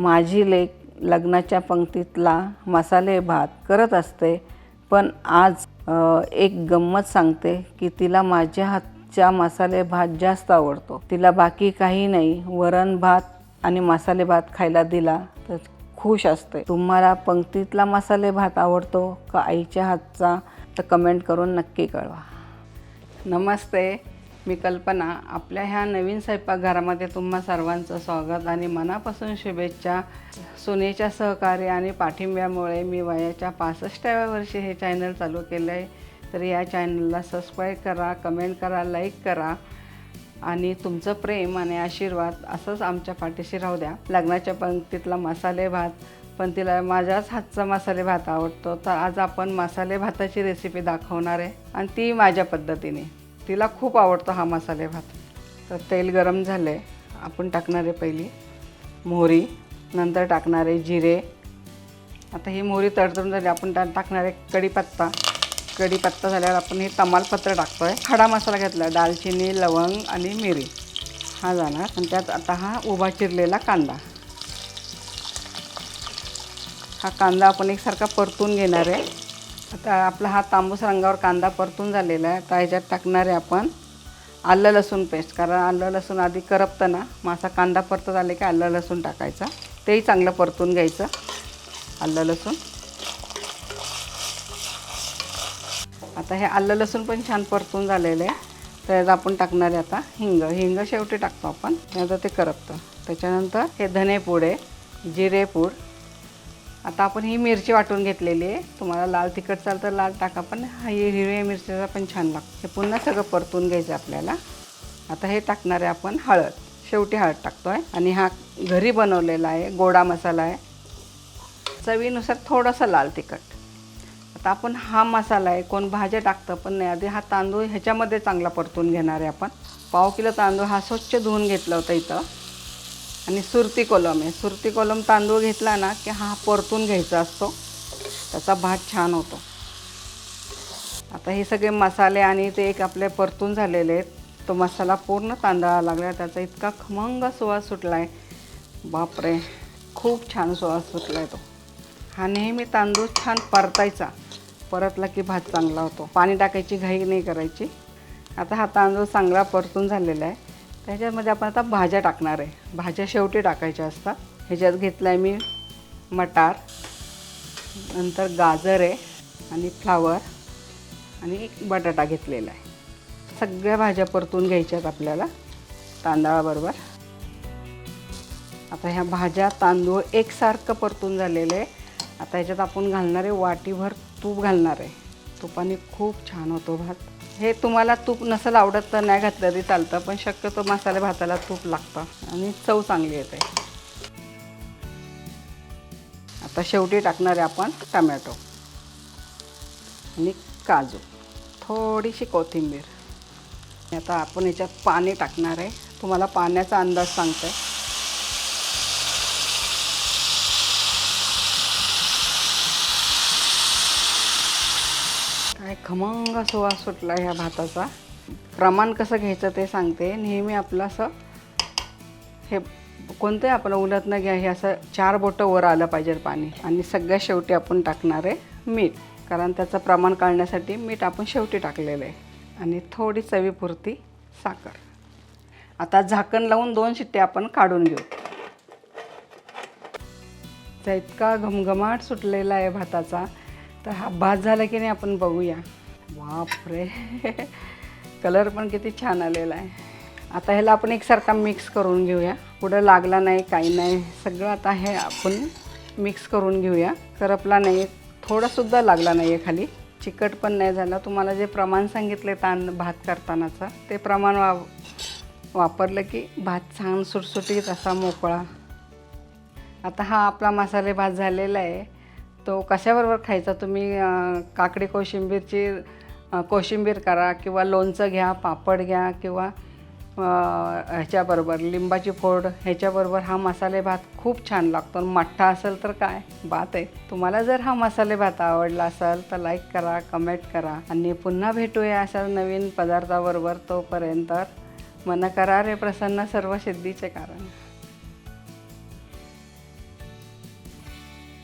माझी लेक लग्नाच्या पंक्तीतला मसाले भात करत असते पण आज एक गंमत सांगते की तिला माझ्या हातच्या मसाले भात जास्त आवडतो. तिला बाकी काही नाही वरण भात आणि मसाले भात खायला दिला तर खुश असते. तुम्हाला पंक्तीतला मसाले भात आवडतो का आईच्या हातचा? तर कमेंट करून नक्की कळवा. नमस्ते. मी कल्पना आपल्या ह्या नवीन स्वयंपाकघरामध्ये तुम्हा सर्वांचं स्वागत आणि मनापासून शुभेच्छा. सुनेच्या सहकार्य आणि पाठिंब्यामुळे मी वयाच्या पासष्टाव्या वर्षी हे चॅनल चालू केलं आहे तर या चॅनलला सबस्क्राईब करा कमेंट करा लाईक करा आणि तुमचं प्रेम आणि आशीर्वाद असंच आमच्या पाठीशी राहू द्या. लग्नाच्या पंक्तीतला मसाले भात पण तिला माझ्याच हातचा मसाले भात आवडतो. तर आज आपण मसाले भाताची रेसिपी दाखवणार आहे आणि ती माझ्या पद्धतीने. तिला खूप आवडतो हा मसाले भात. तर तेल गरम झालं आहे आपण टाकणार आहे पहिली मोहरी नंतर टाकणार आहे जिरे. आता ही मोहरी तडतडून झाली आपण त्यात टाकणार आहे कढीपत्ता. कढीपत्ता झाल्यावर आपण हे तमालपत्र टाकतो आहे खडा मसाला घेतला दालचिनी लवंग आणि मिरी. हा जाणार आणि त्यात आता हा उभा चिरलेला कांदा. हा कांदा आपण एकसारखा परतून घेणार आहे. आता आपला हा तांबूस रंगावर कांदा परतून झालेला आहे. आता ह्याच्यात टाकणार आहे आपण आलं लसूण पेस्ट. कारण आलं लसूण आधी करपतं ना मग असा कांदा परतत आले की आलं लसूण टाकायचा. तेही चांगलं परतून घ्यायचं. आलं लसूण. आता हे आलं लसूण पण छान परतून झालेलं आहे. तर यात आपण टाकणार आहे आता हिंग. हिंग शेवटी टाकतो आपण. आता ते करपतं. त्याच्यानंतर हे धनेपूड आहे जिरेपूड. आता आपण ही मिरची वाटून घेतलेली आहे. तुम्हाला लाल तिखट चालतं तर लाल टाका पण ही हिरव्या मिरचीचा पण छान लागतो. हे पुन्हा सगळं परतून घ्यायचं आपल्याला. आता हे टाकणार आहे आपण हळद. शेवटी हळद टाकतो आहे आणि हा घरी बनवलेला आहे गोडा मसाला आहे. चवीनुसार थोडंसं लाल तिखट. आता आपण हा मसाला आहे कोण भाज्या टाकतं पण नाही. आधी हा तांदूळ ह्याच्यामध्ये चांगला परतून घेणार आहे आपण. पाव किलो तांदूळ हा स्वच्छ धुवून घेतला होता इथं. आणि सुरती कोलम आहे. सुरती कोलम तांदूळ घेतला ना की हा परतून घ्यायचा असतो. त्याचा भात छान होतो. आता हे सगळे मसाले आणि ते एक आपले परतून झालेले आहेत. तो मसाला पूर्ण तांदळाला लागला त्याचा इतका खमंग सुवास सुटला आहे बापरे खूप छान सुवास सुटला आहे तो. हा नेहमी तांदूळ छान परतायचा. परतला की भात चांगला होतो. पाणी टाकायची घाई नाही करायची. आता हा तांदूळ चांगला परतून झालेला आहे. त्याच्यामध्ये आपण आता भाज्या टाकणार आहे. भाज्या शेवटी टाकायच्या असतात. ह्याच्यात घेतला आहे मी मटार नंतर गाजर आहे आणि फ्लावर आणि एक बटाटा घेतलेला आहे. सगळ्या भाज्या परतून घ्यायच्यात आपल्याला तांदळाबरोबर. आता ह्या भाज्या तांदूळ एकसारखं परतून झालेलं आहे. आता ह्याच्यात आपण घालणार आहे वाटीभर तूप घालणार आहे. तुपाने खूप छान होतो भात. हे तुम्हाला तूप नसेल आवडत तर नाही घातलं तरी चालतं पण शक्यतो मसाले भाताला तूप लागतं आणि चव चांगली येते. आता शेवटी टाकणार आहे आपण टमॅटो आणि काजू थोडीशी कोथिंबीर. आता आपण याच्यात पाणी टाकणार आहे. तुम्हाला पाण्याचा अंदाज सांगतो. आहे खमंग सुवास सुटला ह्या भाताचा. प्रमाण कसं घ्यायचं ते सांगते. नेहमी आपलं असं हे कोणतं आपण उलत न घ्या हे असं चार बोटं वर आलं पाहिजे पाणी. आणि सगळ्यात शेवटी आपण टाकणार आहे मीठ. कारण त्याचं प्रमाण काढण्यासाठी मीठ आपण शेवटी टाकलेलं आहे. आणि थोडी चवीपुरती साखर. आता झाकण लावून दोन शिट्टे आपण काढून घेऊ. त्याचा इतका घमघमाट सुटलेला आहे भाताचा. तर हा भात झाला की नाही आपण बघूया. बापरे. कलर पण किती छान आलेला आहे. आता ह्याला आपण एकसारखा मिक्स करून घेऊया. पुढं लागला नाही काही नाही. सगळं आता हे आपण मिक्स करून घेऊया. करपला नाही. थोडासुद्धा लागला नाही आहे खाली. चिकट पण नाही झाला. तुम्हाला जे प्रमाण सांगितले ताण भात करतानाचं ते प्रमाण वा वापरलं की भात छान सुटसुटीत असा मोकळा. आता हा आपला मसाले भात झालेला आहे. तो कशाबरोबर खायचा? तुम्ही काकडी कोशिंबीरची कोशिंबीर करा किंवा लोणचं घ्या पापड घ्या किंवा ह्याच्याबरोबर लिंबाची फोड ह्याच्याबरोबर हा मसाले भात खूप छान लागतो. आणि मठ्ठा असेल तर काय? बात आहे. तुम्हाला जर हा मसाले भात आवडला असेल तर लाईक करा कमेंट करा. आणि पुन्हा भेटूया अशा नवीन पदार्थाबरोबर तोपर्यंत. मन करा रे प्रसन्न सर्व सिद्धीचे कारण.